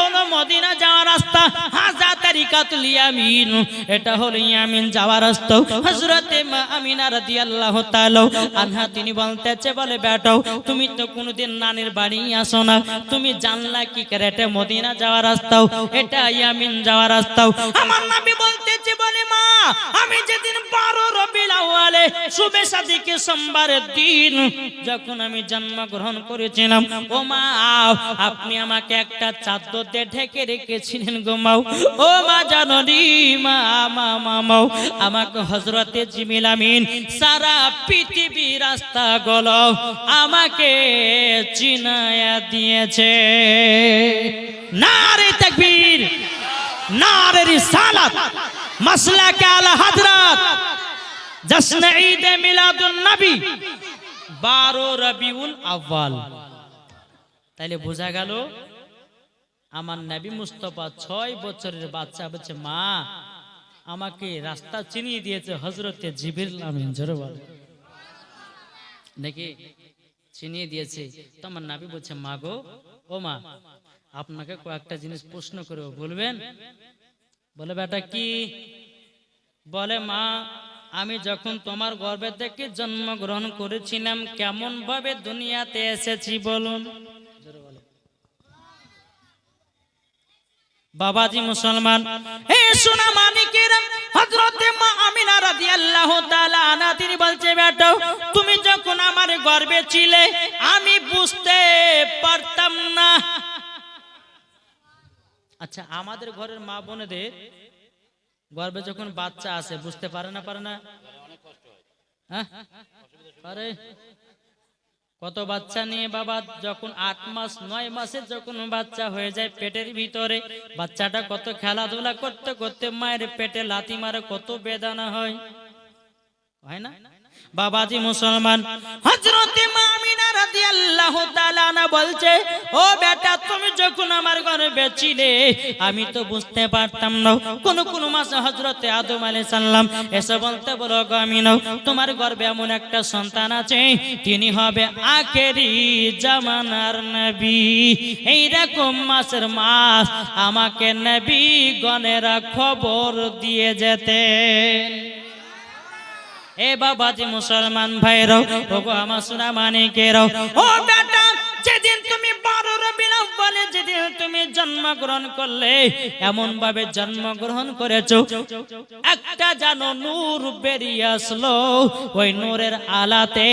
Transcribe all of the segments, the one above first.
হলো মদিনা যাওয়ার রাস্তা। হাজা তারিকাতুল ইয়ামিন এটা হলো ইয়ামিন যাওয়ার রাস্তা। আমিনা তিনি বলতেছে, বলে বেটাও তুমি তো কোনোদিন বাড়ি আসো না। তুমি জানলা কি করে এটা মদিনা যাওয়ার রাস্তাও এটা ইয়ামিন নবী বলতেছে, বলে, মা, আমি যেদিন শুভে সাদিকে সোমবারের দিন যখন আমি জন্মগ্রহণ করেছিলাম, ও মা, আপনি আমাকে একটা চাদর দিয়ে ঢেকে রেখেছিলেন গো ও মা হজরতে জিমিল সারা পৃথিবী রাস্তা গল আমাকে চিনায়া দিয়েছে। নারে তাকবীর, নারে রিসালাত, মাসলাকে আলা জশ্ন ঈদ মিলাদুন নবী, বারো রবিউল আউয়াল। তাইলে বোঝা গেল আমার নবী মুস্তফা ছয় বছরের বাচ্চা বলছে, মা, আমাকে রাস্তা চিনিয়ে দিয়েছে হজরতে জিবির নাকি চিনিয়ে দিয়েছে। তো আমার নাবি বলছে, মা গো, ও মা, আপনাকে কয়েকটা জিনিস প্রশ্ন করে বলবেন? বলে, বেটা, কি? বলে, মা, আমি যখন তোমার গর্ভে থেকে জন্মগ্রহণ করেছিলাম কেমন ভাবে দুনিয়াতে এসেছি বলুন? বাবাজি মুসলমান হে সোনা মানিকের হযরতে মা আমিনা রাদিয়াল্লাহু তাআলা আনা তিনি বলছে, বেটা, তুমি যখন আমার গর্ভে ছিলে, আমি বুঝতে পারতাম না। আচ্ছা আমাদের ঘরের মা বোনেদের গর্ভে যখন বাচ্চা আসে বুঝতে পারে না পারে না? হ্যাঁ? পারে? কত বাচ্চা নিয়ে বাবা, যখন আট মাস, নয় মাসে যখন বাচ্চা হয়ে যায় পেটের ভিতরে, বাচ্চাটা কত খেলাধুলা করতে করতে মায়ের পেটে লাথি মারে, কত বেদানা হয়। হয় না? বাবাজি মুসলমান। হযরতে মা আমিনা রাদিয়াল্লাহু তাআলা না বলছে, ও বেটা, তুমি যখন আমার ঘরে বেছিলে আমি তো বুঝতে পারতাম না। কোন কোন মাসে হযরতে আদম আলাইহিস সালাম এসে বলতে বলো আমিনা, তোমার গর্ভে এমন একটা সন্তান আছে, তিনি হবে আখেরি জামানার নবী। এই রকম মাসের মাস আমাকে নবী গণেরা খবর দিয়ে যেতেন। এ বাবাজি মুসলমান ভাইরাও ওগো আমার সোনা মানিকেরাও ও বেটা, যেদিন তুমি বারো রবিল আউয়ালে, যেদিন তুমি জন্মগ্রহণ করলে এমন ভাবে জন্মগ্রহণ করেছ। একটা জানো, নূর বেরিয়ে আসলো, ওই নূরের আলাতে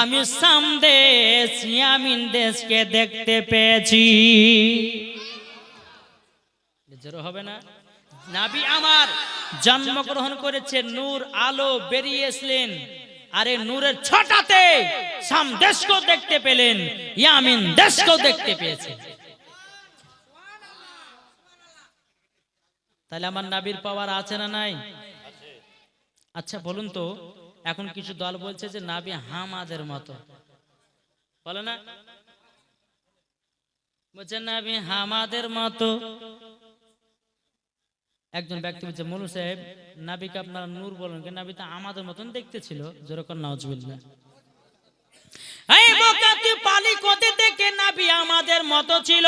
আমি সামদেশ ইয়ামিন দেশকে দেখতে পেয়েছি। হবে না? নাবি আমার জন্মগ্রহণ করেছে, নূর আলো বেরিয়েছিলেন। আরে নূরের ছটাতে সাম দেশকেও দেখতে পেলেন, ইয়ামিন দেশকেও দেখতে পেয়েছে। তাহলে আমার নাবির পাওয়ার আছে না নাই? আচ্ছা বলুন তো, এখন কিছু দল বলছে যে নাবি হামাদের মতো। বলে না? বলছে নাবি হামাদের মতো। একজন ব্যক্তি বলছে মনু সাহেব নাবিকে আপনারা নূর বলেন। কেন নাবি তো আমাদের মতন দেখতে ছিল যেরকম নজবিল্লা এই বোকা তুই পানি কোথা থেকে নাবি আমাদের মতো ছিল?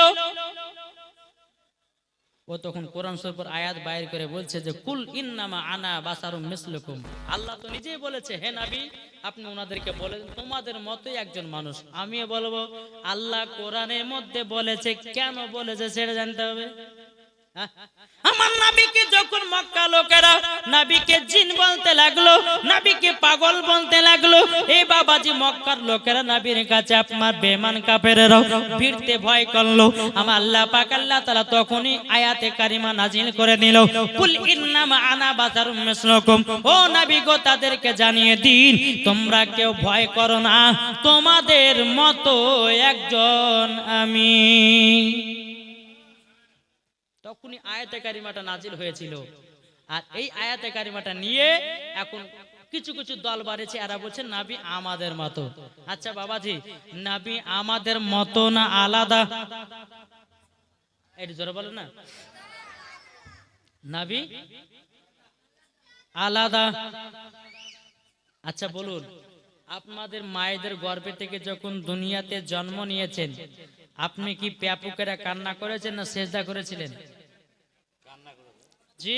ও তখন কোরআন শরীফের আয়াত বাইর করে বলছে যে কুল ইন্নামা আনা বাসারুম মিসলুকুম। আল্লাহ তো নিজেই বলেছে হে নাবি আপনি ওনাদেরকে বলে দিন, তোমাদের মতোই একজন মানুষ। আমিও বলব আল্লাহ কোরআনের মধ্যে বলেছে কেন বলেছে সেটা জানতে হবে? আমার নাবিকে যখন মক্কা লোকেরা নাবিকে জিন বলতে লাগল, নাবিকে পাগল বলতে লাগল এই বাবাজি মক্কার লোকেরা নাবির কাছে আপনার বেমান কাপেরেরা ভিড়তে ভয় করল। আমার আল্লাহ পাক আল্লাহ তাআলা তখনই আয়াতে কারিমা নাজিল করে নিল। কুল ইন্নামা আনা বাজারুম মিসলুকুম। ও নবী গো, তাদেরকে জানিয়ে দিন, তোমরা কেউ ভয় করো না, তোমাদের মতো একজন আমি। তখনই আয়াতে কারিমাটা নাজিল হয়েছিল। আর এই আয়াতে কারিমাটা নিয়ে এখন কিছু কিছু দল বাড়িছে, এরা বলছে, নাবি আমাদের মতো। আচ্ছা বাবাজি, নাবি আমাদের মতো না আলাদা? এটি জোরে বলো না। নাবি আলাদা? আচ্ছা বলুন, আপনাদের মায়েদের গর্ভে থেকে যখন দুনিয়াতে জন্ম নিয়েছেন, আপনি কি প্যাপুকেরা কান্না করেছেন না সেজদা করেছিলেন? জি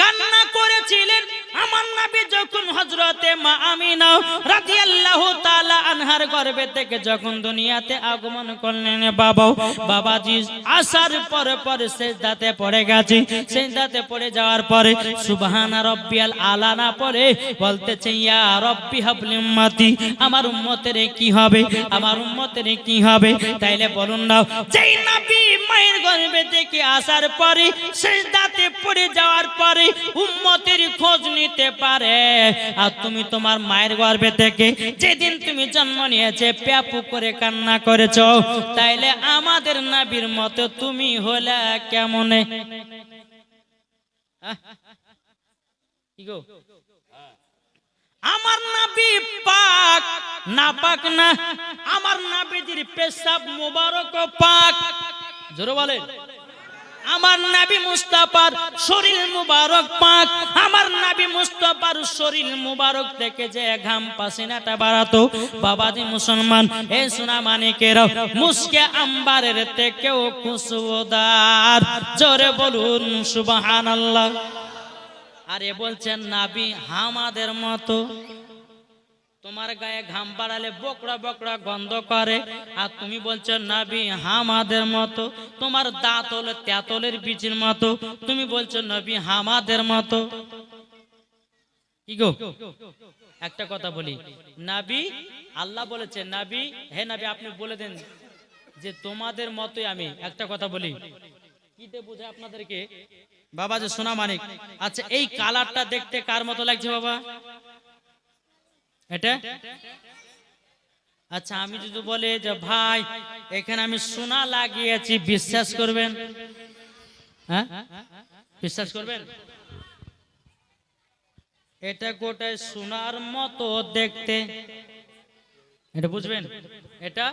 কান্না করেছিলেন। আমার নবী যখন হজরতে মা আমিনা রাদিয়াল্লাহু তাআলা আনহার গর্ভে থেকে যখন দুনিয়াতে আগমন করলেন বাবা, বাবাজি, আসার পরে পরে সেজদাতে পড়ে গেছে। সেজদাতে পড়ে যাওয়ার পরে সুবহানা রাব্বিয়াল আলা না পড়ে বলতেছে, ইয়া রব্বি হাবলি উম্মতি, আমার উম্মতের কি হবে? আমার উম্মতের কি হবে? তাইলে বলুন না, যেই নবী মায়ের গর্ভে থেকে আসার পরে সেজদাতে পড়ে যাওয়ার পরে উম্মতের খোঁজ নিতে পারে। আর তুমি তোমার মায়ের গর্ভে থেকে যেদিন তুমি জন্ম নিয়েছে, প্যাপু করে কান্না করেছ, তাইলে আমাদের নাবির মতো তুমি হলে কেমনে? আমার নাবি পাক না পাক না, আমার পেশাব মুবারক পাক। আমার নাবি মুস্তাফার শরীর মুবারক পাক, আমার নাবি মুস্তাফার শরীর মুবারক থেকে যে ঘাম পাসিনাটা বাড়াতো। বাবাজি মুসলমান, এ সোনা মানিকের মুসকে আম্বারের থেকেও খুশবুদার। জোরে বলুন, সুবহানাল্লাহ। আরে বলছেন, নাবি, হামাদের মতো তোমার গায়ে ঘাম বাড়ালে বকড়া বকড়া গন্ধ করে। আর তুমি বলছো, নাবি, হামাদের মতো, তোমার দাঁত হলো তেঁতলের বীজের মতো। তুমি বলছো, নবী, হামাদের মতো। কি গো একটা কথা বলি। নাবি, আল্লাহ বলেছে, নাবি, হে নাবি, আপনি বলে দেন যে তোমাদের মতোই আমি। একটা কথা বলি। কিতে বুঝে আপনাদেরকে? বাবা যে সোনা মানিক। আচ্ছা এই কালারটা দেখতে কার মতো লাগছে বাবা? এটা? আচ্ছা আমি যদি বলে যে, ভাই, এখানে আমি সোনা লাগিয়েছি, বিশ্বাস করবেন? হ্যাঁ? বিশ্বাস করবেন? এটা গোটায় সোনার মতো দেখতে। এটা বুঝবেন? এটা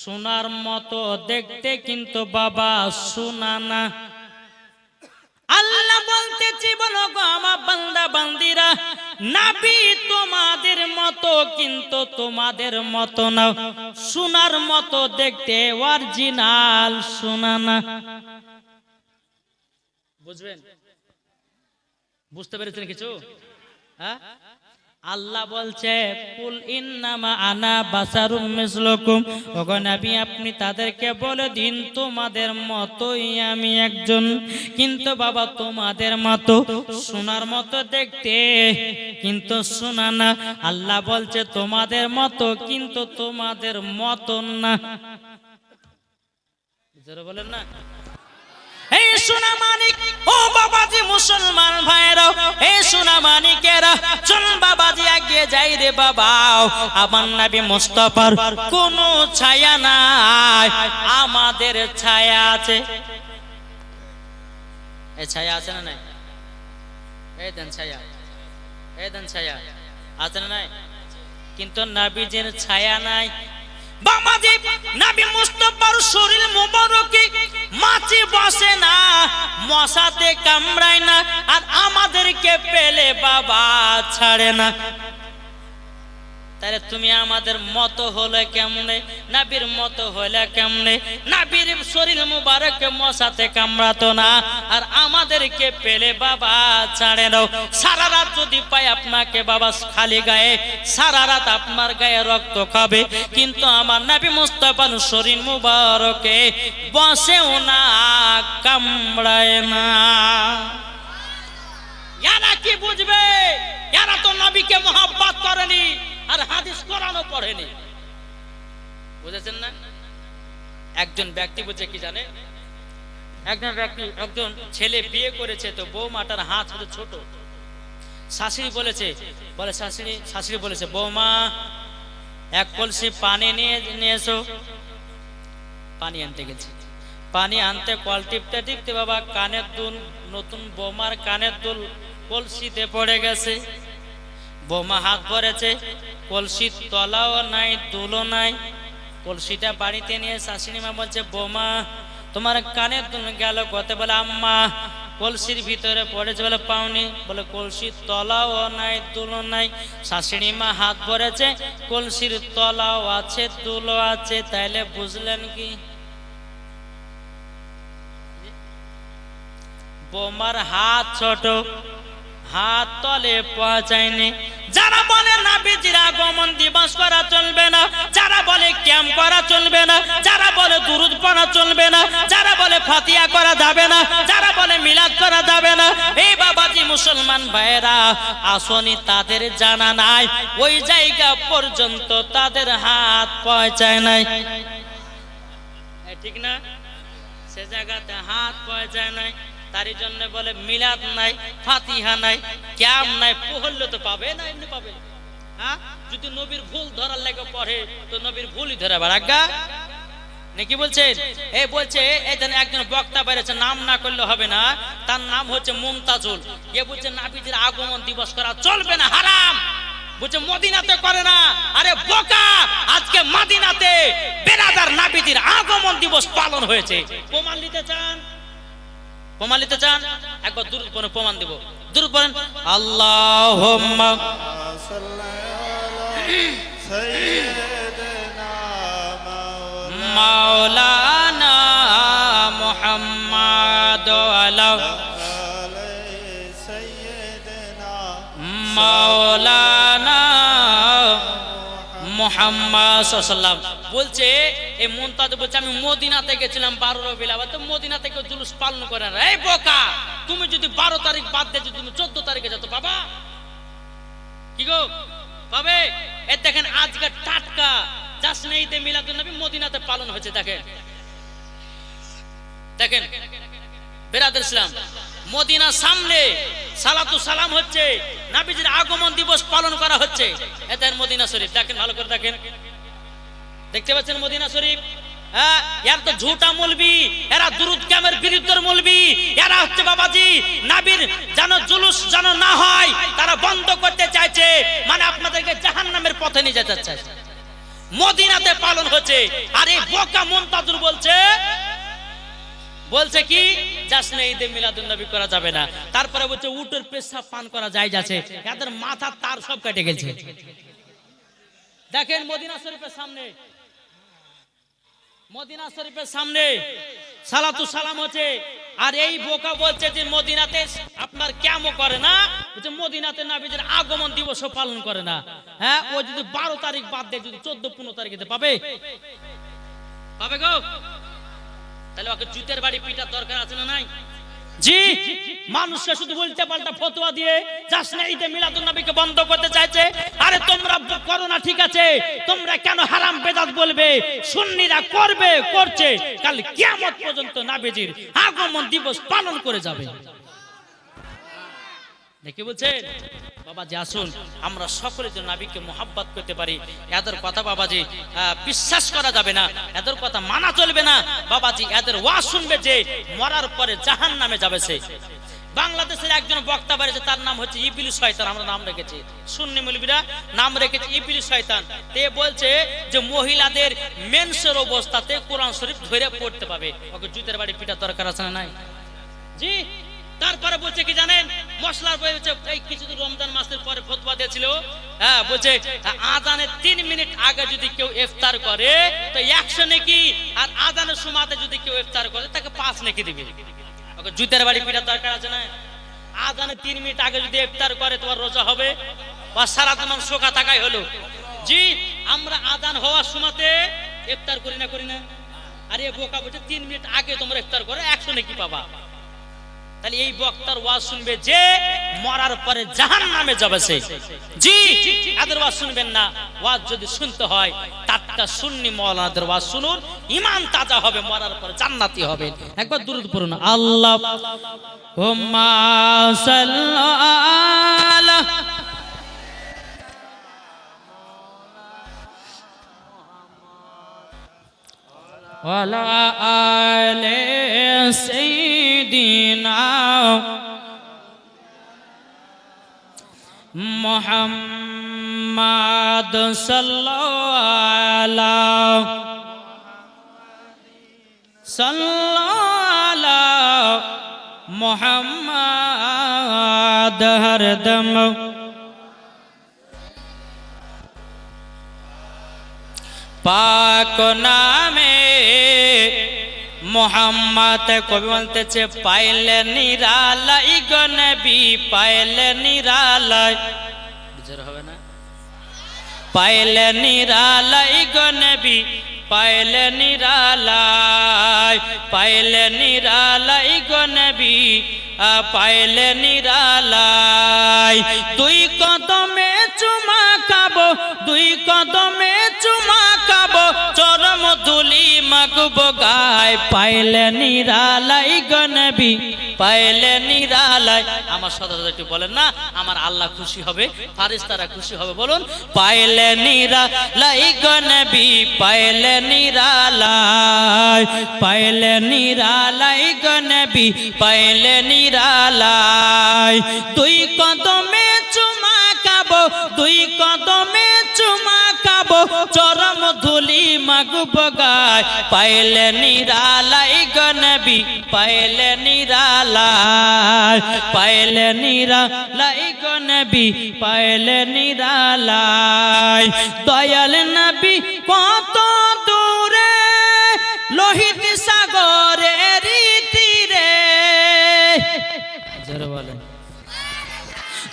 সোনার মতো দেখতে, কিন্তু বাবা, সোনা না। আল্লাহ বলতেছি, বলো গো আমার বান্দা বান্দিরা নাবি তোমাদের মতো, কিন্তু তোমাদের মতো না। সোনার মতো দেখতে অরিজিনাল সোনা না। বুঝবেন? বুঝতে পেরেছেন কিছু? হ্যাঁ? আল্লাহ বলছে, কুল ইন্নামা আনা বাসারুম মিসলুকুম। ওগো নবী, আপনি তাদেরকে বলে দিন, তোমাদের মতোই আমি একজন। কিন্তু বাবা, তোমাদের মতো সোনার মতো দেখতে, কিন্তু শোনা না। আল্লাহ বলছে, তোমাদের মতো, কিন্তু তোমাদের মতো না। বলেন না? এই সোনা মানিক, ও বাবাজি মুসলমান ভাইরা এই সোনা মানিকেরা, চল বাবাজি এগিয়ে যাই রে বাবা। আমার নবী মুস্তাফার কোনো ছায়া নাই, আমাদের ছায়া আছে। এই ছায়া আছে না নাই? এই দেন ছায়া, এই দেন ছায়া, আছে না নাই? কিন্তু নবীজির ছায়া নাই শরীর আমাদেরকে পেলে বাবা ছাড়ে না। তাহলে তুমি আমাদের মতো হলে কেমনে, নাবির মতো হলে কেমনে? নাবির শরীর মুবারক মশাতে কামড়াতো না আর আমাদেরকে পেলে বাবা ছাড়ে নাও। সারা রাত যদি পাই আপনাকে বাবা খালি গায়ে, সারা রাত আপনার গায়ে রক্ত খাবে। কিন্তু আমার নাবি মুস্তাফার শরীর মুবারকে বসেও না, কামড়ায় না। এরা কি বুঝবে? এরা তো নবীকে মহাব্বত করেনি আর হাদিস কোরআনও পড়েনি। বুঝেছেন না? একজন ব্যক্তি বুঝে কি জানে? একজন ব্যক্তি, একজন ছেলে বিয়ে করেছে তো বৌমাটার হাত শুধু ছোট। শাশুড়ি বলেছে, বলে শাশুড়ি শাশুড়ি বলেছে, বৌমা, এক কলসি পানি নিয়ে নিয়ে এসো। পানি আনতে গেছে। পানি আনতে কল টিপতে টিপতে বাবা কানের দুল, নতুন বোমার কানের দুল কলসিতে পড়ে গেছে। বোমা হাত ভরেছে কলসির তলাও নাই, দুলও নাই। কলসিটা বাড়িতে নিয়ে শাশুড়ি মা বলছে, বোমা তোমার কানে গেল কত বলে, আম্মা, কলসির ভিতরে পড়েছে বলে পাওনি। বলে কলসির তলাও নাই, তুলো নাই। শাশুড়ি মা হাত ভরেছে, কলসির তলাও আছে, তুলো আছে, তাইলে বুঝলেন কি? বোমার হাত ছোট হাত তলে পৌঁছায়নি যারা বলে না নাবিজির আগমন দিবস করা চলবে না, যারা বলে ক্যাম্প করা চলবে না, যারা বলে দুরুদ পড়া চলবে না, যারা বলে ফাতিয়া করা যাবে না, যারা বলে মিলাদ করা যাবে না এই বাবাজি মুসলমান ভাইরা আসনি তাদের জানা নাই, ওই জায়গা পর্যন্ত তাদের হাত পৌঁছায় নাই। ঠিক না? সে জায়গাতে হাত পৌঁছায় নাই। তারই জন্য বলে, মিলাদ নাই, ফাতিহা নাই, ক্যাম নাই, পহল্য তো পাবে না, এমনি পাবে। হ্যাঁ? যদি নবীর ভুল ধরার লেগে পড়ে, তো নবীর ভুলই ধরে বারাগা নাকি বলছেন এই বলছে? ধরনের একজন বক্তা বেড়েছে, নাম না করলে হবে না, তার নাম হচ্ছে মুমতাজুল। এ বলছে নাবিজির আগমন দিবস করা চলবে না, হারাম। বলছে, মদিনাতে করে না, আরে বোকা, আজকে মদিনাতে বেরাদার নাবিজির আগমন দিবস পালন হয়েছে। প্রমাণ নিতে চান? প্রমাণ নিতে চান? একবার দূর কোন প্রমাণ দেব। দূর বলেন আল্লাহ মাওলানা মোহাম্মদ আলাহ মোহাম্মদ সাল্লাম বলছে এই মুনতাজ বলছে, আমি মদিনাতে গেছিলাম বারো রবিল তো মদিনা থেকে জুলুস পালন করে না। এই বোকা, তুমি যদি বারো তারিখ বাদ দিয়ে তুমি চোদ্দ তারিখে যেত বাবা। কি গো? পাবে এ দেখেন আজকে টাটকা জাসনে ঈদে মিলাদুন নবী মদিনাতে পালন হয়েছে, দেখেন। দেখেন, বেরাদের ইসলাম। মদিনা সামনে সালাতু সালাম হচ্ছে, নাবিজির আগমন দিবস পালন করা হচ্ছে। এদের মদিনা শরীফ, দেখেন, ভালো করে দেখেন। দেখতে পাচ্ছেন মদিনা শরীফ? হ্যাঁ এর হচ্ছে বাবাজি, নাবির যেন জুলুস যেন না হয়, তারা বন্ধ করতে চাইছে মানে আপনাদেরকে পথে নিয়ে যেতে চাইছে। মদিনাতে পালন হচ্ছে, আর এই বোকা বলছে বলছে কি? জাসনে ঈদে মিলাদুন নবী করা যাবে না। তারপরে বলছে, উটের পেশাব পান করা যায় যাচ্ছে। এদের মাথা তার সব কেটে গেছে। দেখেন মদিনা শরীফের সামনে। মদিনা শরীফের সামনে সালাতু সালাম হচ্ছে। আর এই বোকা বলছে যে, মদিনাতে আপনার কেমন করে না। বলছে, মদিনাতে নাবিদের আগমন দিবস পালন করে না। হ্যাঁ ও যদি বারো তারিখ বাদ দেয়, যদি চোদ্দ, পনেরো তারিখে পাবে। পাবে গো? তাহলে ওকে জুতের বাড়ি পিটার দরকার আছে না নাই? জি, মানুষকে শুধু উল্টে পাল্টা ফতোয়া দিয়ে যাস না, ঈদে মিলাদুন নবীকে বন্ধ করতে চাইছে। আরে তোমরা করো না, ঠিক আছে। তোমরা কেন হারাম বেদাত বলবে? সুন্নিরা করবে, করছে। কাল কিয়ামত পর্যন্ত নাবিজির আগমন দিবস পালন করে যাবে। দেখি বলছেন? বাবাজি আসুন, আমরা সকলে যে নাবিকে মোহাব্বত করতে পারি। এদের কথা বাবাজি বিশ্বাস করা যাবে না। এদের কথা মানা চলবে না। বাবাজি, এদের ওয়া শুনবে যে মরার পরে জাহান নামে যাবে সে। বাংলাদেশের একজন বক্তা বাড়িছে তার নাম হচ্ছে ইবিলি শয়তান, আমরা নাম রেখেছি। সুন্নি মুলবিরা নাম রেখেছি ইবিলি শয়তান। তে বলছে যে মহিলাদের মেন্সের অবস্থাতে কোরআন শরীফ ধরে পড়তে পাবে। ওকে জুতের বাড়ি পিটা দরকার আছে না নাই? জি? তারপরে বলছে কি জানেন? মশলার বই হচ্ছে এই কিছুদিন রমজান মাসের পরে ফতোয়া দিয়েছিল। হ্যাঁ বলছে আজানের তিন মিনিট আগে যদি কেউ ইফতার করে, তো একশো নাকি, আর আজানের সময়তে যদি কেউ ইফতার করে, তাকে পাঁচ নাকি দিবে। ওকে জুতের বাড়ি পিঠার দরকার আছে না? আজানের তিন মিনিট আগে যদি ইফতার করে, তোমার রোজা হবে? বা সারা তোমার শোকা থাকাই হলো। জি, আমরা আজান হওয়ার সময়তে ইফতার করি না করি না। আরে বোকা বলছে, তিন মিনিট আগে তোমরা ইফতার করে, একশো নাকি পাবা। তাহলে এই বক্তার ওয়াজ শুনবে যে মরার পরে জাহান নামে যাবে সে। জি, তাদের ওয়াজ শুনবেন না। ওয়াজ যদি শুনতে হয় টাটকা সুন্নি মৌলানাদের ওয়াজ শুনুন। ইমান তাজা হবে, মরার পরে জান্নাতি হবে। একবার দুরুদ পড়ুন। আল্লাহ হুম্মা সাল্লাল্লাহ وعلى آل سيدنا محمد صلى على صلى على محمد هردم پاک نامے মোহাম্মদ কবি বলতেছে, পাইলে নিরালাই গনবি পাইলে নিরালাই। বিজয় হবে না? পাইলে নিরালাই গনবি পাইলে নিরালাই পাইলে নিরালাই গনবি পাইলে নিরালাই। দুই কদমে চুমা খাব, দুই কদমে চুমা খাব চরম ধুলি মাগব গায়। পাইলে নিরালাই গনবি পাইলে নিরালাই। আমার সাথে একটু বলেন না, আমার আল্লাহ খুশি হবে, ফারিস্তারা খুশি হবে, বলুন। পাইলে নিরালাই গনবি পাইলে নিরালাই। পাইলে নিরালাই গনবি পাইলে নিরালাই। দুই কদমে চুমা খাব, দুই কদমে চরম ধুলি মাগুব গায়। পাইলে নিরালাই গনবি পাইলে নিরালাই। পাইলে নিরালাই গনবি পাইলে নিরালাই। দয়াল নবী কত দূরে, লোহিত সাগরের তীরে। জোরে বলেন।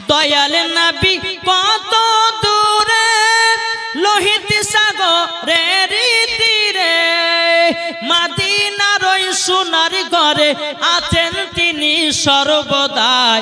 দয়াল নবী কত দূরে লোহিত সাগরের তীরে মাদিনার ওই সোনার ঘরে আছেন তিনি সর্বদাই।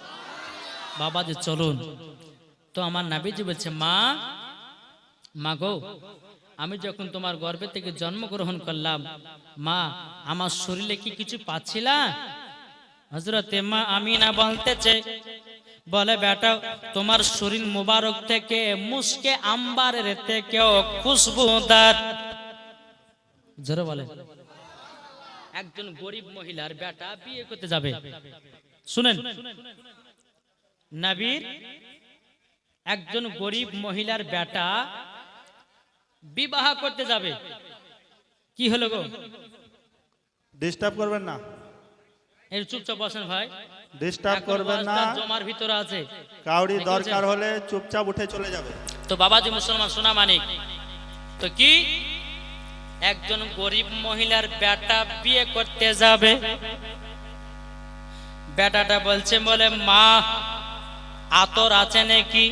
বাবা যে চলুন। তো আমার নাবিজি বলছে, মা মা গো, আমি যখন তোমার গর্ভে থেকে জন্মগ্রহণ করলাম, মা, আমার শরীরে কি কিছু পাচ্ছিলা? হজরতে মা আমিনা বলতেছে, বলে, বেটা, তোমার শরীর মুবারক থেকে মুসকে আম্বারের থেকেও খুশবুদার। জোরে বলে একজন গরিব মহিলার বেটা বিয়ে করতে যাবে। শুনেন। নবীর একজন গরিব মহিলার বেটা বিবাহ করতে যাবে। কি হলো গো? ডিস্টার্ব করবেন না। এর চুপচাপ বসেন ভাই। ডিস্টার্ব করবেন না। জমার ভিতরে আছে। কাউরি দরকার হলে চুপচাপ উঠে চলে যাবে। তো বাবাজি মুসলমান সোনা মানিক। তো কি? একজন গরিব মহিলার বেটা বিয়ে করতে যাবে। বেটাটা বলছে বলে মা আতর আছে নাকি?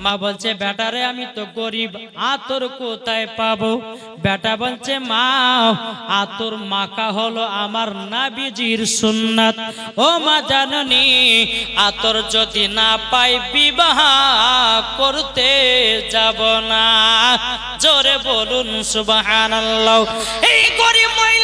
মা বলছে, বেটারে, আমি তো গরিব, আতর কোথায় পাবো? বেটা বলছে, মা, আতর মাখা হলো আমার নাবিজির সুন্নাত। ও মা জাননি, আতর যদি না পাই, বিবাহ করতে যাব না। জোরে বলুন, সুবহানাল্লাহ। এই গরিব আমার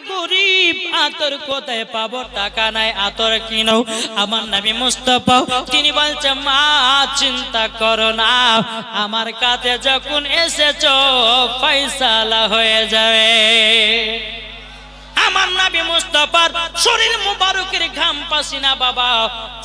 গরিব, আতর কোথায় পাবো? টাকা নাই, আতর কিনো? আমার নামি মুস্তফা, তিনি বলছে, মা, চিন্তা করো না। আমার কাছে যখন এসেছ, ফয়সালা হয়ে যাবে। আমার নাবি মুস্তাফার শরীর মুবারকের ঘাম পাসিনা বাবা।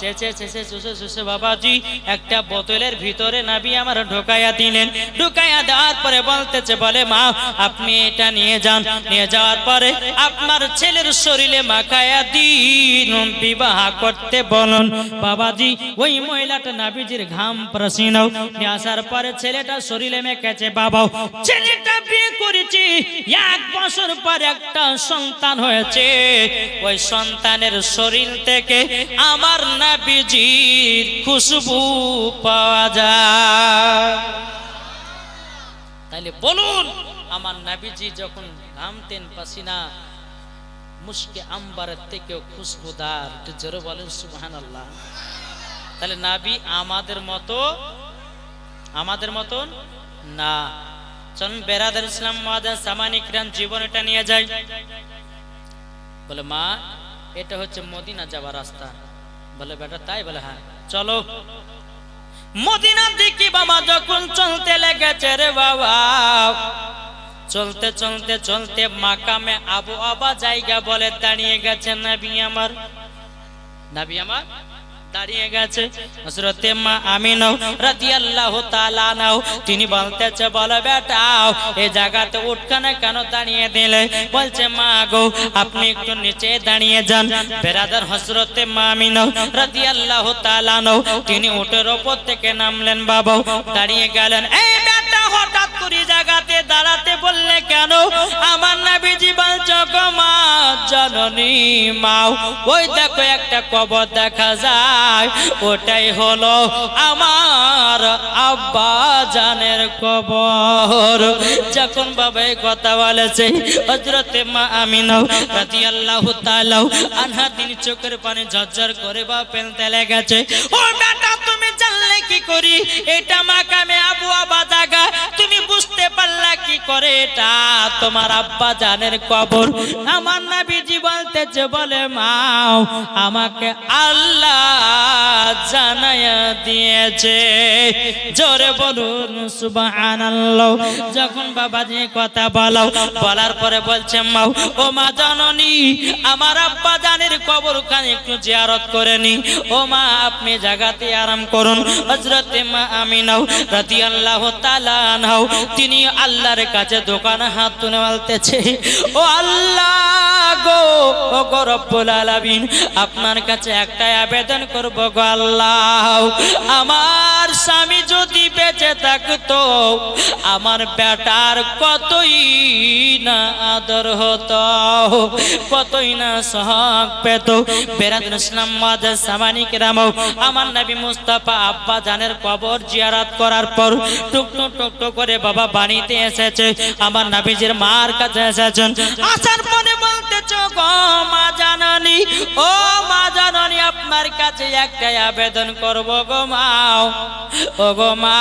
চে চে চে চে চুষে চুষে বাবাজি, একটা বোতলের ভিতরে নাবি আমার ঢোকাইয়া দিলেন। ঢোকাইয়া দেওয়ার পরে বলতেছে, বলে, মা, আপনি এটা নিয়ে যান। নিয়ে যাওয়ার পরে আপনার ছেলের শরীরে মাখায়া দিন, বিবাহ করতে বলুন। বাবাজি, ওই মহিলাটা নাবিজির ঘাম প্রসিনাও নিয়ে আসার পরে ছেলেটা শরীরে মেখেছে, বাবাও, ছেলেটা বিয়ে করেছি। এক বছর পর একটা সন্তান হয়েছে, ওই সন্তানের শরীর থেকে আমার নাবিজির খুশবু পাওয়া যায়। তাহলে বলুন, আমার নাবিজি যখন ঘামতেন পাসিনা মুশকে আম্বারের থেকেও খুশবুদার জোরে বলেন সুবহান আল্লাহ তাহলে নাবি আমাদের মতো, আমাদের মতন? না। চলুন বেরাদার ইসলাম মাদান সামানিক জীবন নিয়ে যাই। বলে, মা, এটা হচ্ছে মদিনা যাওয়ার রাস্তা। বলে, বেটা, তাই বলে হ্যাঁ চলো। মদিনার দিকে বাবা যখন চলতে লেগেছে রে বাবা, চলতে চলতে চলতে মাকামে আবু আবা জায়গা বলে দাঁড়িয়ে গেছে, নাবি আমার নাবি আমার দাঁড়িয়ে গেছে। হজরতে মা আমিনাও রাদিয়াল্লাহু তাআলা নাও তিনি বলতেছে, বলো বেটাও এই জায়গাতে উঠখানে কেন দাঁড়িয়ে দিলে? বলছে, মা গো, আপনি একটু নিচে দাঁড়িয়ে যান। বেরাদার হজরতে মা আমিনও রাদিয়াল্লাহু তাআলা নাও তিনি উটের ওপর থেকে নামলেন, বাবা, দাঁড়িয়ে গেলেন। এই বেটা হঠাৎ করে জায়গাতে দাঁড়াতে বললে কেন? আমার গো জননী মাও ওই দেখো একটা কবর দেখা যায়, ওটাই হলো আমার আব্বা জানের কবর। যখন বাবা এই কথা বলেছে হজরতে মা আমিনাও রাদিয়াল্লাহু তাআলা আনহা, তিনি চোখের পানি ঝরঝর করে বা ফেলতে লেগেছে। ও কি করি। এটা মাকামে আবু আবা জায়গা তুমি বুঝতে পারলা কি করে এটা? তোমার আব্বা জানের কবর। আমার নবীজি বলতেছে, বলে মাও আমাকে আল্লাহ জানায়া দিয়েছে। জোরে বলুন, সুবহানাল্লাহ। যখন বাবা বাবাজি কথা বলাও বলার পরে বলছে মাও ও মা জননী, আমার আব্বা জানের কবর খানে একটু জিয়ারত করে নি। ও মা, আপনি জাগাতে আরাম করুন। হজরতে মা আমিনাও রাদিয়াল্লাহু তাআলা নাও তিনি আল্লাহর কাছে দোকানে হাত তুলে বলতেছে, ও আল্লাহ গো, ও গো রব্বুল আলামিন, আপনার কাছে একটাই আবেদন করব গো আল্লাহ। আমার স্বামী যদি বেঁচে থাকতো, আমার বেটার কতই না আদর হতো, কতই না সহক পেত। বেরাদুল ইসলাম সামানিক রামও আমার নবী মুস্তাফা আব্বা জানের কবর জিয়ারাত করার পর টুক টুক টুক টুক করে বাবা বাড়িতে এসেছে, আমার নবীজির মার কাছে এসেছেন। আসার পরে বলতেছ, গো মা জাননী, ও মা জাননী, আপনার কাছে একটাই আবেদন করব গো মাও ও গো মা,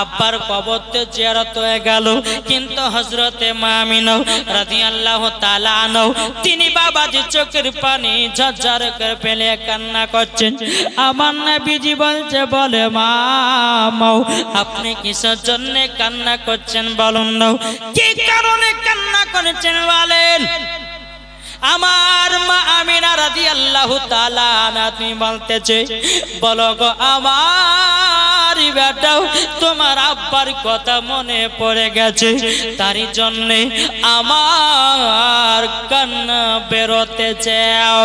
আব্বার কবর তো জিয়ারত হয়ে গেল, কিন্তু হজরতে মা আমিনও রাদিয়াল্লাহু তাআলা আনহু, তিনি বাবাজি চোখের পানি ঝরঝর করে ফেলে কান্না করছেন। আমার নবীজি বলছে, বলে মা, আপনি কিসের জন্য কান্না করছেন বলুন না। কি কারণে কান্না করেছেন বলেন? আমার মা আমিনা রাজি আল্লাহ তালা তুমি বলতেছে বলো গো, আমার বেটাও, তোমার আব্বার কথা মনে পড়ে গেছে। তারই জন্য আমার কান্না বেরোতে চাও।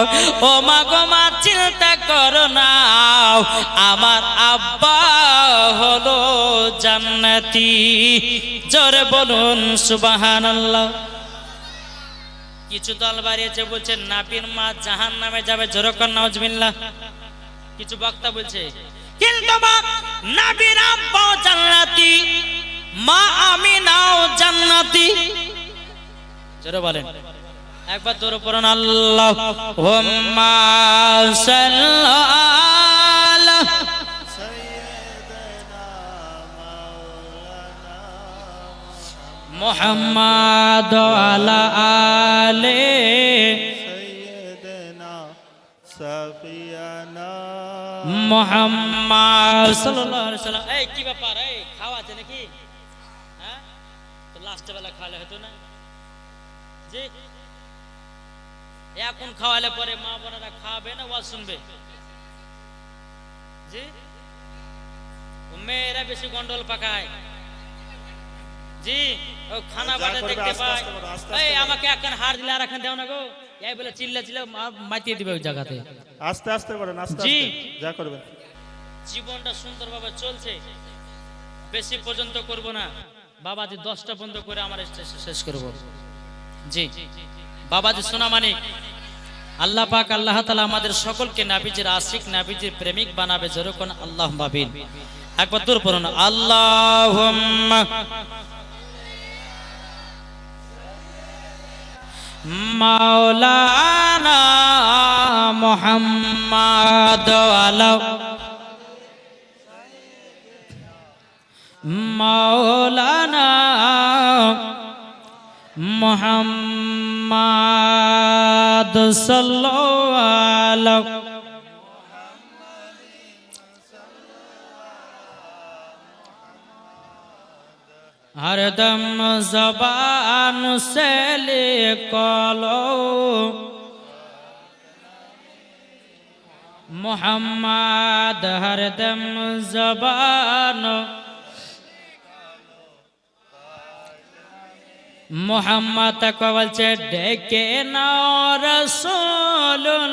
ও মা গো, মা, চিন্তা করো না। আমার আব্বা হলো জান্নাতি। জোরে বলুন, সুবহানাল্লাহ। কিছু দল বাড়িয়েছে, বলছে, নাপির মা জাহান নামে যাবে জোরকর নজমিল্লা কিছু বক্তা বলছে কিন্তু মা জান্নাতি মা আমি নাও জান্নাতি। জোরে বলেন। একবার জোরে পড়ুন আল্লাহ মোহাম্মদ সাল্লাল্লাহু আলাইহি সাল্লাম এই কি ব্যাপার? এই খাওয়া আছে নাকি? হ্যাঁ? তো লাস্ট বেলা খাওয়ালে হতো না? জি? এখন খাওয়ালে পরে মা বোনেরা খাবে না ওয়াজ শুনবে? জি? মেয়েরা বেশি গন্ডল পাকায়। জি? ও খানা যা দেখতে পায়। এই আমাকে এখন হার দিলে আর এখন দেও না গো। এই বলে চিল্লা চিল্লা মাতিয়ে দিবে ওই জায়গাতে। আস্তে আস্তে করেন আস্তে জি। যা করবেন। জীবনটা সুন্দরভাবে চলছে। বেশি পর্যন্ত করব না। বাবাজি দশটা পর্যন্ত করে আমার শেষ করব। জি। সোনা মানিক আল্লাহ পাক আল্লাহ তালা আমাদের সকলকে নাবিজের আশিক নাবিজের প্রেমিক বানাবে যেরকম আল্লাহ বাবিন একবার দূর পড়ুন আল্লাহ মাওলানা মোহাম্মদ মাওলানা মোহাম্মদ সাল্লাল্লাহু हरदम जबान से लिखलो मोहम्मद हरदम जबान মোহাম্মদ তাকে বলছে ডেকে নাও রসুল্লাহ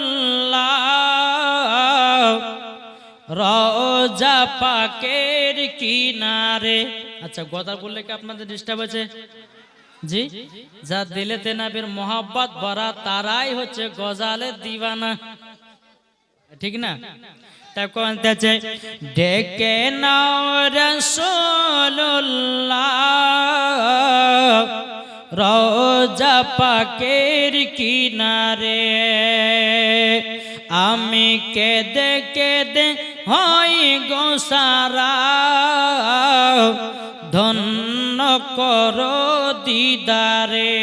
রোজা পাকের কিনারে আচ্ছা গদা বললে কি আপনাদের ডিস্টার্ব আছে জি? যা দিলে তেনাবির মোহাব্বত ভরা, তারাই হচ্ছে গজালের দিওয়ানা ঠিক না? ডেকে নাও রসুল্লাহ রোজা পাকের কিনারে। আমি কেদে কেদে হই গোসারা ধন্য কর দিদারে।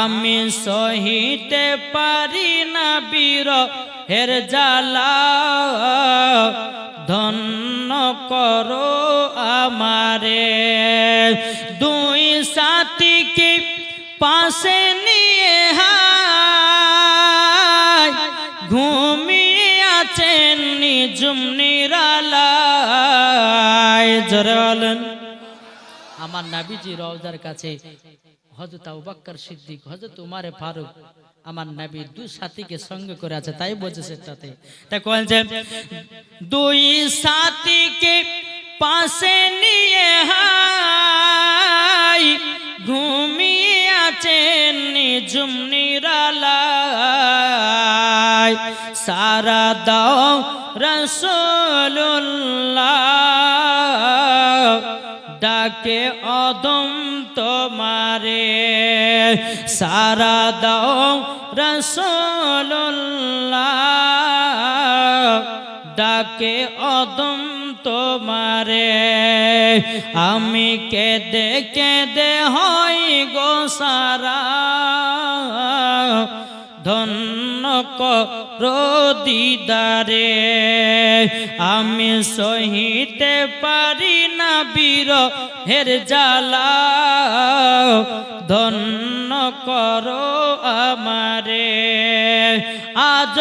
আমি সহিতে পারি না বীর হের জালা ধন্য করো আমারে। দুই সাথীকে পাশে নিয়ে হায়। ঘুমিয়ে আছেন নিজুম নিরালায় জোরে বলেন আমার নাবিজি রওজার কাছে হজরত আবুবাক্কর সিদ্দিক হজরত উমারে ফারুক আমার নাবি দু সাথীকে সঙ্গে করে আছে, তাই বলছে তা কোন যে দুই সাথীকে পাশে নিয়ে ঘুমিয়ে আছেন নিজুম নিরালায়। সারা দাও রসুল্লাহ ডাকে অদম তোমারে। সারা দাও রসুল্লাহ ডাকে অদম তোমারে। আমি কেদে কেদে হই গো সারা। ধন্য দিদারে। আমি সহিতে পারি না বীর হের জালা ধন্য করো আমারে। আজ